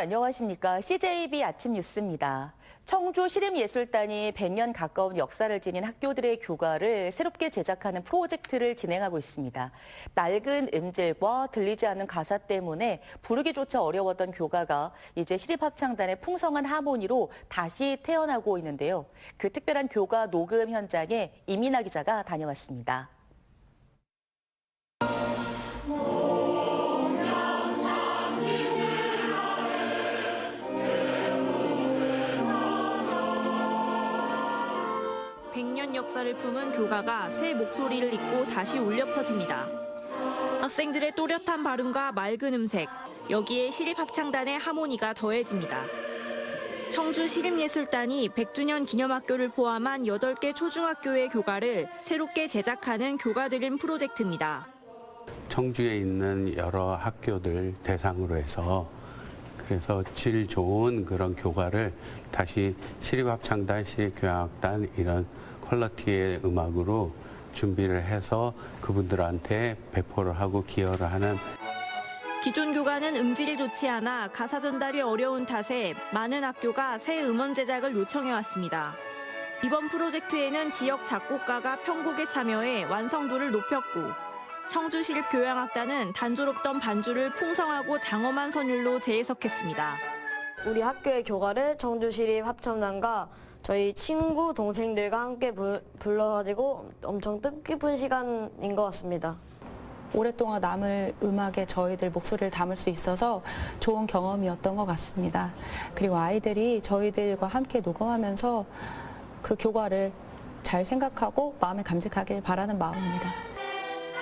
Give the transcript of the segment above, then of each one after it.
안녕하십니까. CJB 아침 뉴스입니다. 청주 시립예술단이 100년 가까운 역사를 지닌 학교들의 교과를 새롭게 제작하는 프로젝트를 진행하고 있습니다. 낡은 음질과 들리지 않는 가사 때문에 부르기조차 어려웠던 교과가 이제 시립합창단의 풍성한 하모니로 다시 태어나고 있는데요. 그 특별한 교과 녹음 현장에 이민아 기자가 다녀왔습니다. 백년 역사를 품은 교가가 새 목소리를 잇고 다시 울려 퍼집니다. 학생들의 또렷한 발음과 맑은 음색, 여기에 시립합창단의 하모니가 더해집니다. 청주 시립예술단이 100주년 기념학교를 포함한 8개 초중학교의 교가를 새롭게 제작하는 교가 드림 프로젝트입니다. 청주에 있는 여러 학교들 대상으로 해서 그래서 질 좋은 그런 교과를 다시 시립합창단, 시립교향악단 이런 퀄러티의 음악으로 준비를 해서 그분들한테 배포를 하고 기여를 하는 기존 교가는 음질이 좋지 않아 가사 전달이 어려운 탓에 많은 학교가 새 음원 제작을 요청해 왔습니다. 이번 프로젝트에는 지역 작곡가가 편곡에 참여해 완성도를 높였고 청주시립 교향악단은 단조롭던 반주를 풍성하고 장엄한 선율로 재해석했습니다. 우리 학교의 교가를 청주시립 합창단과 저희 친구 동생들과 함께 불, 불러가지고 엄청 뜻깊은 시간인 것 같습니다. 오랫동안 남을 음악에 저희들 목소리를 담을 수 있어서 좋은 경험이었던 것 같습니다. 그리고 아이들이 저희들과 함께 녹음하면서 그 교과를 잘 생각하고 마음에 감직하길 바라는 마음입니다.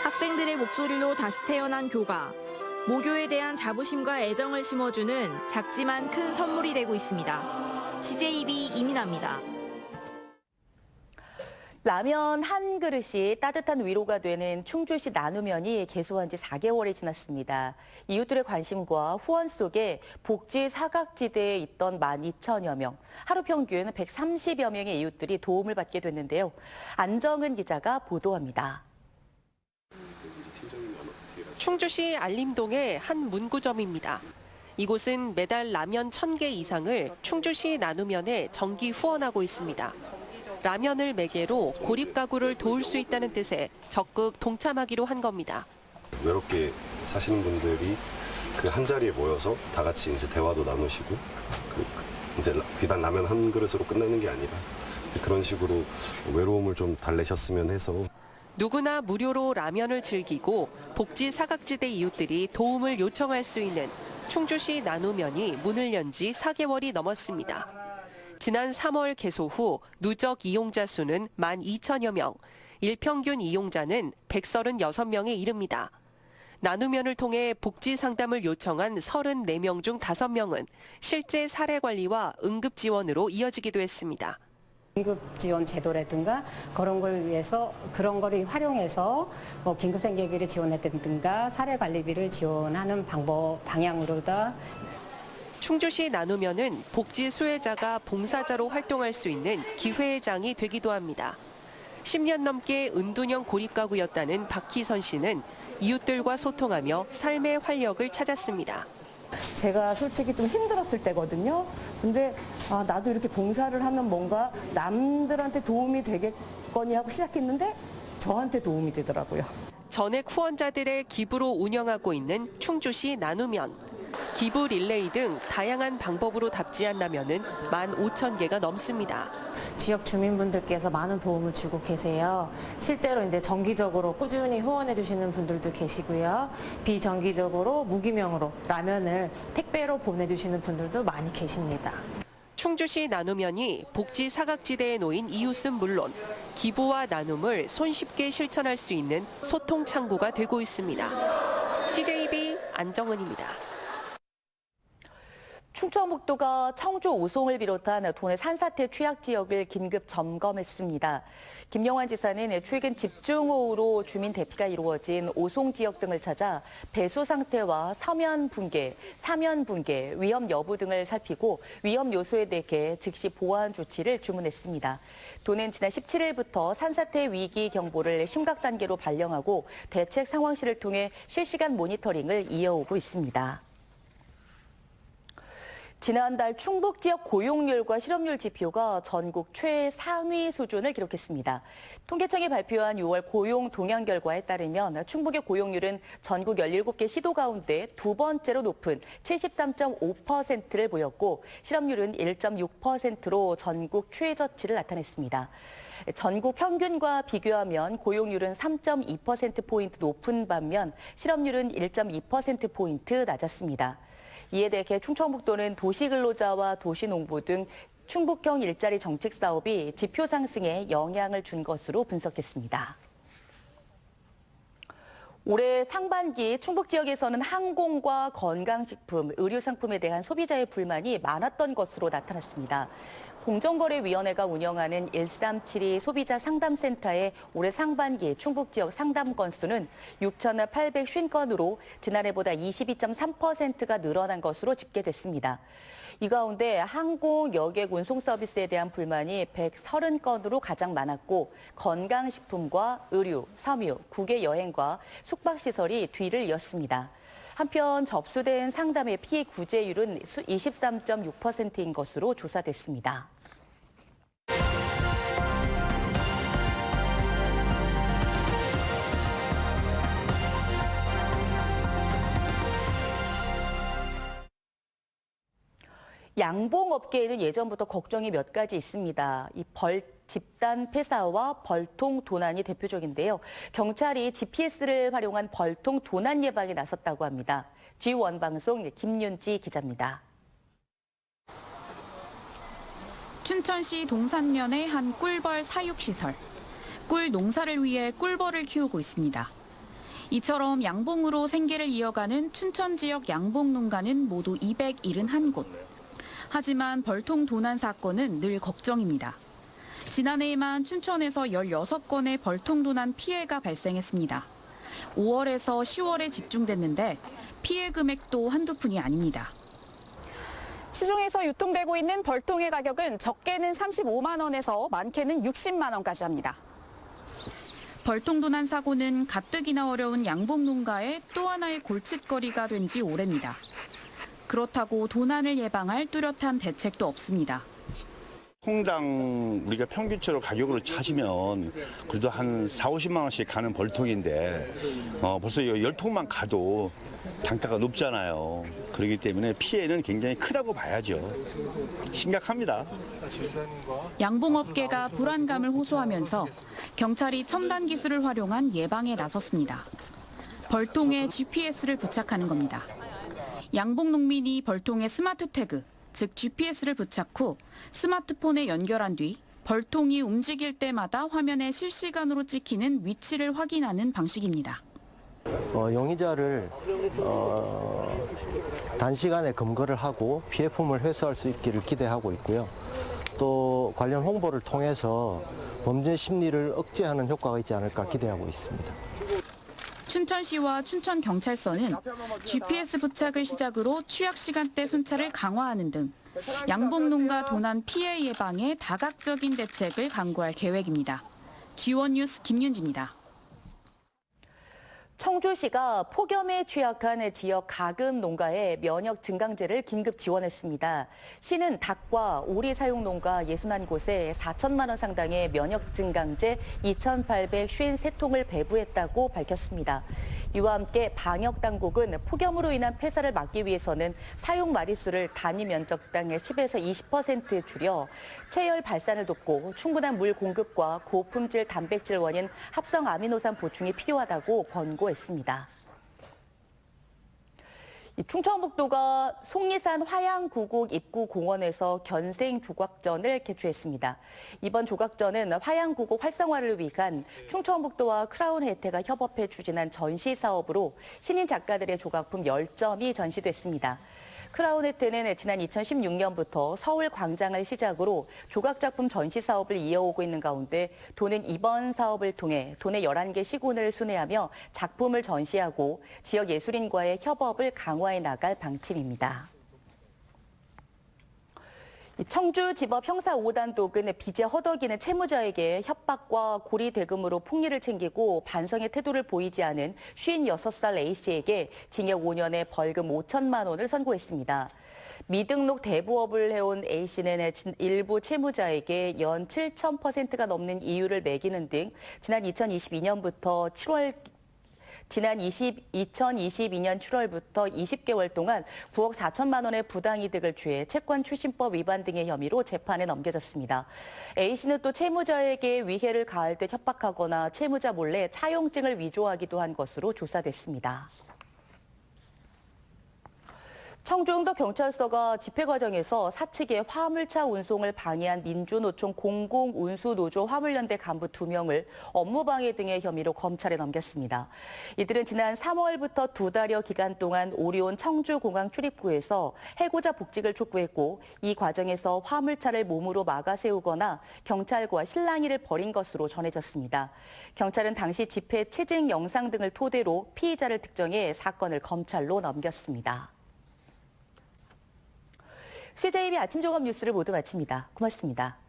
학생들의 목소리로 다시 태어난 교가. 모교에 대한 자부심과 애정을 심어주는 작지만 큰 선물이 되고 있습니다. CJB 이민아입니다. 라면 한 그릇이 따뜻한 위로가 되는 충주시 나누면이 개소한 지 4개월이 지났습니다. 이웃들의 관심과 후원 속에 복지 사각지대에 있던 12,000여 명, 하루 평균 130여 명의 이웃들이 도움을 받게 됐는데요. 안정은 기자가 보도합니다. 충주시 알림동의 한 문구점입니다. 이곳은 매달 라면 1000개 이상을 충주시 나누면에 정기 후원하고 있습니다. 라면을 매개로 고립 가구를 도울 수 있다는 뜻에 적극 동참하기로 한 겁니다. 외롭게 사시는 분들이 그 한 자리에 모여서 다 같이 이제 대화도 나누시고 그 이제 라- 비단 라면 한 그릇으로 끝내는 게 아니라 그런 식으로 외로움을 좀 달래셨으면 해서 누구나 무료로 라면을 즐기고 복지 사각지대 이웃들이 도움을 요청할 수 있는 충주시 나누면이 문을 연 지 4개월이 넘었습니다. 지난 3월 개소 후 누적 이용자 수는 12,000여 명, 일평균 이용자는 136명에 이릅니다. 나누면을 통해 복지 상담을 요청한 34명 중 5명은 실제 사례 관리와 응급 지원으로 이어지기도 했습니다. 긴급 지원 제도라든가 그런 걸 위해서 그런 거를 활용해서 뭐 긴급 생계비를 지원했든가 사례 관리비를 지원하는 방법 방향으로다 충주시 나누면은 복지 수혜자가 봉사자로 활동할 수 있는 기회의 장이 되기도 합니다. 10년 넘게 은둔형 고립가구였다는 박희선 씨는 이웃들과 소통하며 삶의 활력을 찾았습니다. 제가 솔직히 좀 힘들었을 때거든요. 근데 아, 나도 이렇게 봉사를 하면 뭔가 남들한테 도움이 되겠거니 하고 시작했는데 저한테 도움이 되더라고요. 전액 후원자들의 기부로 운영하고 있는 충주시 나누면. 기부 릴레이 등 다양한 방법으로 답지한 라면은 15,000개가 넘습니다. 지역 주민분들께서 많은 도움을 주고 계세요. 실제로 이제 정기적으로 꾸준히 후원해 주시는 분들도 계시고요. 비정기적으로 무기명으로 라면을 택배로 보내주시는 분들도 많이 계십니다. 충주시 나누면이 복지 사각지대에 놓인 이웃은 물론 기부와 나눔을 손쉽게 실천할 수 있는 소통 창구가 되고 있습니다. CJB 안정은입니다. 충청북도가 청주 오송을 비롯한 도내 산사태 취약 지역을 긴급 점검했습니다. 김영환 지사는 최근 집중호우로 주민 대피가 이루어진 오송 지역 등을 찾아 배수 상태와 서면 붕괴, 사면 붕괴, 위험 여부 등을 살피고 위험 요소에 대해 즉시 보완 조치를 주문했습니다. 도는 지난 17일부터 산사태 위기 경보를 심각 단계로 발령하고 대책 상황실을 통해 실시간 모니터링을 이어오고 있습니다. 지난달 충북 지역 고용률과 실업률 지표가 전국 최상위 수준을 기록했습니다. 통계청이 발표한 6월 고용 동향 결과에 따르면 충북의 고용률은 전국 17개 시도 가운데 두 번째로 높은 73.5%를 보였고 실업률은 1.6%로 전국 최저치를 나타냈습니다. 전국 평균과 비교하면 고용률은 3.2%포인트 높은 반면 실업률은 1.2%포인트 낮았습니다. 이에 대해 충청북도는 도시근로자와 도시농부 등 충북형 일자리 정책 사업이 지표 상승에 영향을 준 것으로 분석했습니다. 올해 상반기 충북 지역에서는 항공과 건강식품, 의료상품에 대한 소비자의 불만이 많았던 것으로 나타났습니다. 공정거래위원회가 운영하는 1372 소비자 상담센터의 올해 상반기 충북 지역 상담 건수는 6,850건으로 지난해보다 22.3%가 늘어난 것으로 집계됐습니다. 이 가운데 항공, 여객, 운송 서비스에 대한 불만이 130건으로 가장 많았고 건강식품과 의류, 섬유, 국외 여행과 숙박시설이 뒤를 이었습니다. 한편 접수된 상담의 피해 구제율은 23.6%인 것으로 조사됐습니다. 양봉업계에는 예전부터 걱정이 몇 가지 있습니다. 이 벌, 집단 폐사와 벌통 도난이 대표적인데요. 경찰이 GPS를 활용한 벌통 도난 예방에 나섰다고 합니다. G1 방송 김윤지 기자입니다. 춘천시 동산면의 한 꿀벌 사육시설. 꿀 농사를 위해 꿀벌을 키우고 있습니다. 이처럼 양봉으로 생계를 이어가는 춘천 지역 양봉 농가는 모두 271곳. 하지만 벌통 도난 사건은 늘 걱정입니다. 지난해에만 춘천에서 16건의 벌통 도난 피해가 발생했습니다. 5월에서 10월에 집중됐는데 피해 금액도 한두 푼이 아닙니다. 시중에서 유통되고 있는 벌통의 가격은 적게는 35만 원에서 많게는 60만 원까지 합니다. 벌통 도난 사고는 가뜩이나 어려운 양봉 농가의 또 하나의 골칫거리가 된 지 오래입니다. 그렇다고 도난을 예방할 뚜렷한 대책도 없습니다. 통당 우리가 평균적으로 가격으로 찾으면 그래도 한 4, 50만 원씩 가는 벌통인데 어, 벌써 열 통만 가도 단가가 높잖아요. 그렇기 때문에 피해는 굉장히 크다고 봐야죠. 심각합니다. 양봉업계가 불안감을 호소하면서 경찰이 첨단 기술을 활용한 예방에 나섰습니다. 벌통에 GPS를 부착하는 겁니다. 양봉 농민이 벌통에 스마트 태그, 즉 GPS를 부착 후 스마트폰에 연결한 뒤 벌통이 움직일 때마다 화면에 실시간으로 찍히는 위치를 확인하는 방식입니다. 어, 용의자를 어, 단시간에 검거를 하고 피해품을 회수할 수 있기를 기대하고 있고요. 또 관련 홍보를 통해서 범죄 심리를 억제하는 효과가 있지 않을까 기대하고 있습니다. 춘천시와 춘천경찰서는 GPS 부착을 시작으로 취약 시간대 순찰을 강화하는 등 양봉농가 도난 피해 예방에 다각적인 대책을 강구할 계획입니다. G1 뉴스 김윤지입니다. 청주시가 폭염에 취약한 지역 가금 농가에 면역 증강제를 긴급 지원했습니다. 시는 닭과 오리 사용 농가 61 곳에 4천만 원 상당의 면역 증강제 2,853통을 배부했다고 밝혔습니다. 이와 함께 방역 당국은 폭염으로 인한 폐사를 막기 위해서는 사용 마리수를 단위 면적당 10에서 20% 줄여 체열 발산을 돕고 충분한 물 공급과 고품질 단백질 원인 합성 아미노산 보충이 필요하다고 권고했습니다. 충청북도가 속리산 화양구국 입구 공원에서 견생 조각전을 개최했습니다. 이번 조각전은 화양구국 활성화를 위한 충청북도와 크라운 혜태가 협업해 추진한 전시 사업으로 신인 작가들의 조각품 10점이 전시됐습니다. 크라운 혜태는 지난 2016년부터 서울 광장을 시작으로 조각작품 전시 사업을 이어오고 있는 가운데 도는 이번 사업을 통해 도내 11개 시군을 순회하며 작품을 전시하고 지역 예술인과의 협업을 강화해 나갈 방침입니다. 청주지법 형사 5단독은 빚에 허덕이는 채무자에게 협박과 고리 대금으로 폭리를 챙기고 반성의 태도를 보이지 않은 56살 A씨에게 징역 5년에 벌금 5천만 원을 선고했습니다. 미등록 대부업을 해온 A씨는 일부 채무자에게 연 7,000%가 넘는 이율을 매기는 등 지난 2022년부터 7월 지난 20, 2022년 7월부터 20개월 동안 9억 4천만 원의 부당이득을 취해 채권 출신법 위반 등의 혐의로 재판에 넘겨졌습니다. A씨는 또 채무자에게 위해를 가할 때 협박하거나 채무자 몰래 차용증을 위조하기도 한 것으로 조사됐습니다. 청주흥도 경찰서가 집회 과정에서 사측의 화물차 운송을 방해한 민주노총 공공운수노조 화물연대 간부 두명을 업무방해 등의 혐의로 검찰에 넘겼습니다. 이들은 지난 3월부터 두 달여 기간 동안 오리온 청주공항 출입구에서 해고자 복직을 촉구했고 이 과정에서 화물차를 몸으로 막아 세우거나 경찰과 실랑이를 벌인 것으로 전해졌습니다. 경찰은 당시 집회 체증 영상 등을 토대로 피의자를 특정해 사건을 검찰로 넘겼습니다. CJB 아침 종합 뉴스를 모두 마칩니다. 고맙습니다.